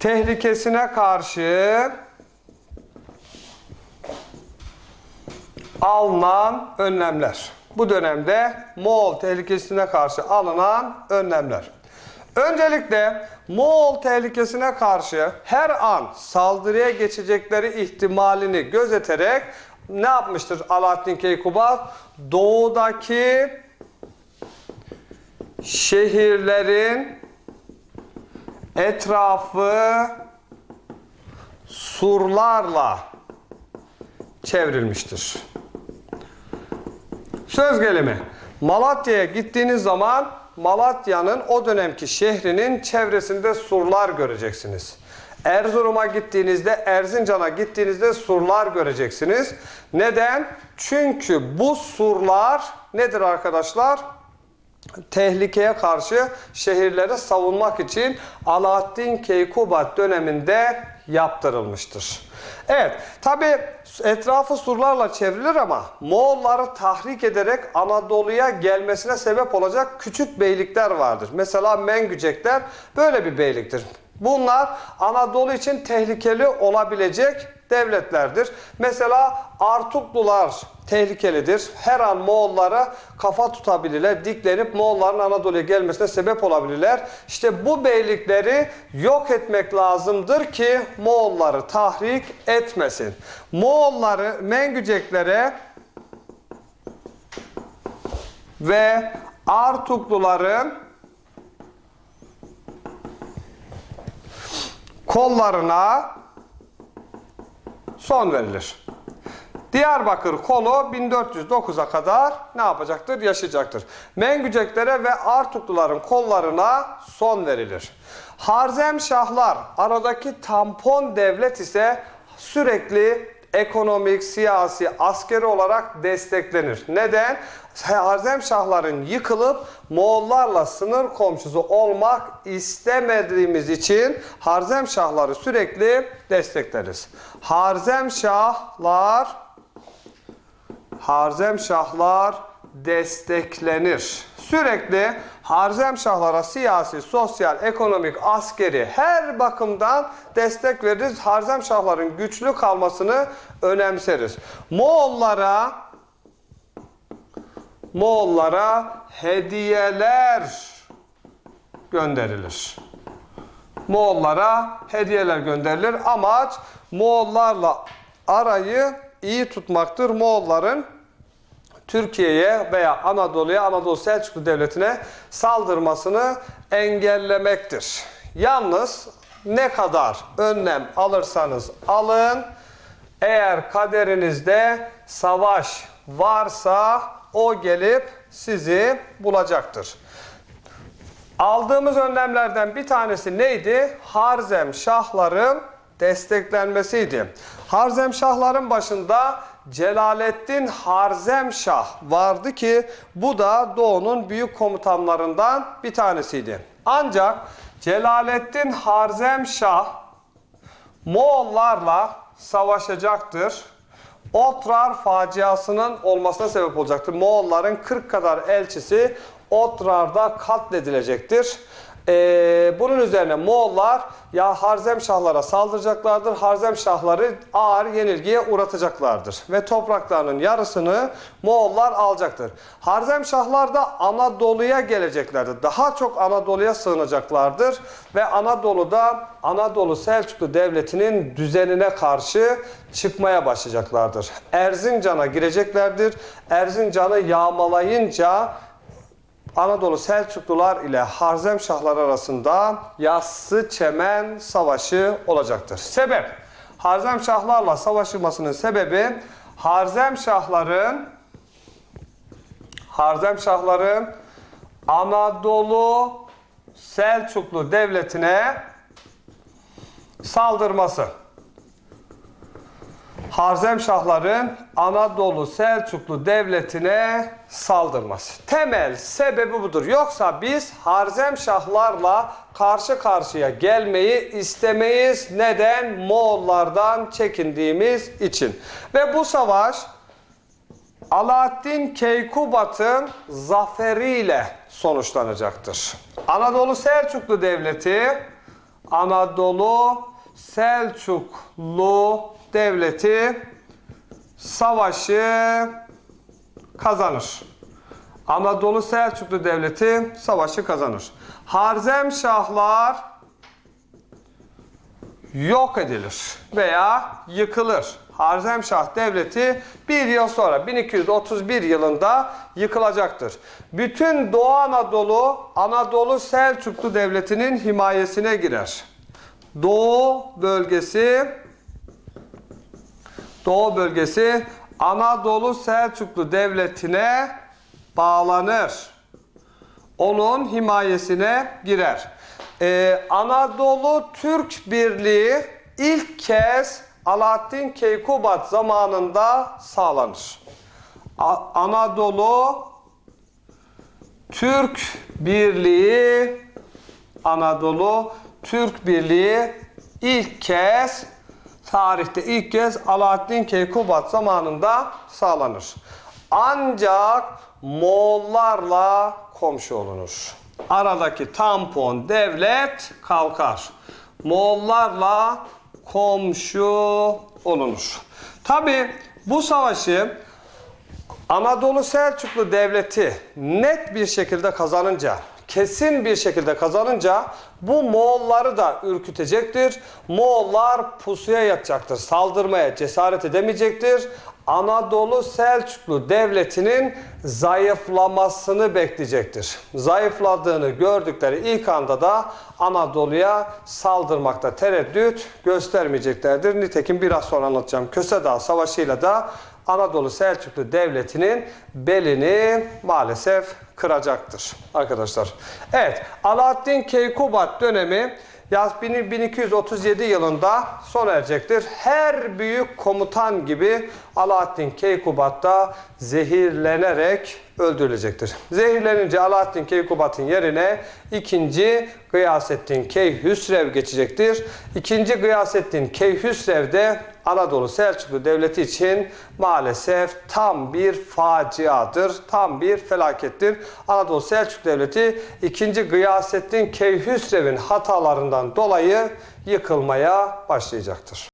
tehlikesine karşı alınan önlemler. Bu dönemde Moğol tehlikesine karşı alınan önlemler. Öncelikle Moğol tehlikesine karşı her an saldırıya geçecekleri ihtimalini gözeterek ne yapmıştır Alaaddin Keykubat? Doğudaki şehirlerin etrafı surlarla çevrilmiştir. Söz gelimi. Malatya'ya gittiğiniz zaman Malatya'nın o dönemki şehrinin çevresinde surlar göreceksiniz. Erzurum'a gittiğinizde, Erzincan'a gittiğinizde surlar göreceksiniz. Neden? Çünkü bu surlar nedir arkadaşlar? Tehlikeye karşı şehirleri savunmak için Alaaddin Keykubat döneminde yaptırılmıştır. Evet, tabi etrafı surlarla çevrilir ama Moğolları tahrik ederek Anadolu'ya gelmesine sebep olacak küçük beylikler vardır. Mesela Mengücekler böyle bir beyliktir. Bunlar Anadolu için tehlikeli olabilecek devletlerdir. Mesela Artuklular tehlikelidir. Her an Moğollara kafa tutabilirler. Diklenip Moğolların Anadolu'ya gelmesine sebep olabilirler. İşte bu beylikleri yok etmek lazımdır ki Moğolları tahrik etmesin. Moğolları Mengüceklere ve Artukluların kollarına son verilir. Diyarbakır kolu 1409'a kadar ne yapacaktır? Yaşayacaktır. Mengüceklere ve Artukluların kollarına son verilir. Harzemşahlar aradaki tampon devlet ise sürekli ekonomik, siyasi, askeri olarak desteklenir. Neden? Harzemşahların yıkılıp Moğollarla sınır komşusu olmak istemediğimiz için Harzemşahları sürekli destekleriz. Harzemşahlar Harzemşahlar desteklenir. Sürekli Harzemşahlara siyasi, sosyal, ekonomik, askeri her bakımdan destek veririz. Harzemşahların güçlü kalmasını önemseriz. Moğollara Moğollara hediyeler gönderilir. Moğollara hediyeler gönderilir. Amaç Moğollarla arayı iyi tutmaktır. Moğolların Türkiye'ye veya Anadolu'ya, Anadolu Selçuklu Devleti'ne saldırmasını engellemektir. Yalnız ne kadar önlem alırsanız alın, eğer kaderinizde savaş varsa o gelip sizi bulacaktır. Aldığımız önlemlerden bir tanesi neydi? Harzem Şahların desteklenmesiydi. Harzem Şahların başında Celaleddin Harzem Şah vardı ki bu da Doğu'nun büyük komutanlarından bir tanesiydi. Ancak Celaleddin Harzem Şah Moğollarla savaşacaktır. Otrar faciasının olmasına sebep olacaktır. Moğolların 40 kadar elçisi Otrar'da katledilecektir. Ee, bunun üzerine Moğollar ya Harzemşahlara saldıracaklardır. Harzemşahları ağır yenilgiye uğratacaklardır. Ve topraklarının yarısını Moğollar alacaktır. Harzemşahlar da Anadolu'ya geleceklerdir. Daha çok Anadolu'ya sığınacaklardır. Ve Anadolu'da Anadolu Selçuklu Devleti'nin düzenine karşı çıkmaya başlayacaklardır. Erzincan'a gireceklerdir. Erzincan'ı yağmalayınca Anadolu Selçuklular ile Harzemşahlar arasında Yassı Çemen Savaşı olacaktır. Sebep, Harzemşahlarla savaşılmasının sebebi Harzemşahların Harzemşahların Anadolu Selçuklu Devleti'ne saldırması. Harzemşahların Anadolu Selçuklu Devleti'ne saldırması. Temel sebebi budur. Yoksa biz Harzemşahlarla karşı karşıya gelmeyi istemeyiz. Neden? Moğollardan çekindiğimiz için. Ve bu savaş Alaaddin Keykubat'ın zaferiyle sonuçlanacaktır. Anadolu Selçuklu Devleti Anadolu Selçuklu Devleti savaşı kazanır. Anadolu Selçuklu Devleti savaşı kazanır. Harzemşahlar yok edilir veya yıkılır. Harzemşah Devleti bir yıl sonra 1231 yılında yıkılacaktır. Bütün Doğu Anadolu Anadolu Selçuklu Devleti'nin himayesine girer. Doğu bölgesi Doğu bölgesi Anadolu Selçuklu Devleti'ne bağlanır. Onun himayesine girer. Ee, Anadolu Türk Birliği ilk kez Alaaddin Keykubat zamanında sağlanır. A- Anadolu Türk Birliği Anadolu Türk Birliği ilk kez tarihte ilk kez Alaaddin Keykubat zamanında sağlanır. Ancak Moğollarla komşu olunur. Aradaki tampon devlet kalkar. Moğollarla komşu olunur. Tabi bu savaşı Anadolu Selçuklu Devleti net bir şekilde kazanınca, kesin bir şekilde kazanınca bu Moğolları da ürkütecektir. Moğollar pusuya yatacaktır, saldırmaya cesaret edemeyecektir. Anadolu Selçuklu Devleti'nin zayıflamasını bekleyecektir. Zayıfladığını gördükleri ilk anda da Anadolu'ya saldırmakta tereddüt göstermeyeceklerdir. Nitekim biraz sonra anlatacağım Köse Dağı Savaşı'yla da Anadolu Selçuklu Devleti'nin belini maalesef kıracaktır arkadaşlar. Evet Alaaddin Keykubat dönemi yaz 1237 yılında sona erecektir. Her büyük komutan gibi Alaaddin Keykubat da zehirlenerek öldürülecektir. Zehirlenince Alaaddin Keykubat'ın yerine ikinci Gıyasettin Keyhüsrev geçecektir. İkinci Gıyasettin Keyhüsrev de Anadolu Selçuklu Devleti için maalesef tam bir faciadır, tam bir felakettir. Anadolu Selçuklu Devleti 2. Gıyasettin Keyhüsrev'in hatalarından dolayı yıkılmaya başlayacaktır.